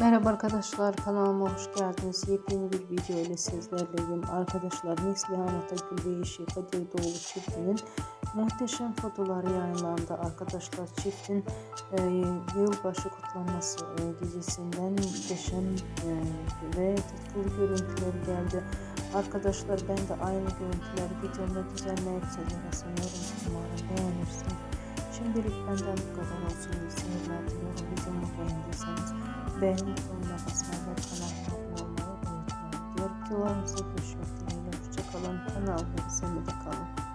Merhaba arkadaşlar kanalıma hoş geldiniz. Yepyeni bir video ile sizlerleyim. Arkadaşlar Neslihan Atagül ve eşi Kadir Doğulu çiftinin muhteşem fotoğrafları yayınlandı. Arkadaşlar çiftin e, yılbaşı kutlaması e, gecesinden muhteşem e, ve tutkulu görüntüler geldi. Arkadaşlar ben de aynı görüntüleri videomda düzenleyip sizlere sunuyorum. Umarım beğenirsiniz. Şimdilik benden bu kadar olsun. Seyirler diliyorum. Videomu beğendiyseniz beğeni butonuna basmayı ve kanalıma abone olmayı unutmayın. Diğer videolarımızda görüşmek dileğiyle. Hoşçakalın. Kanal ve izlemede kalın.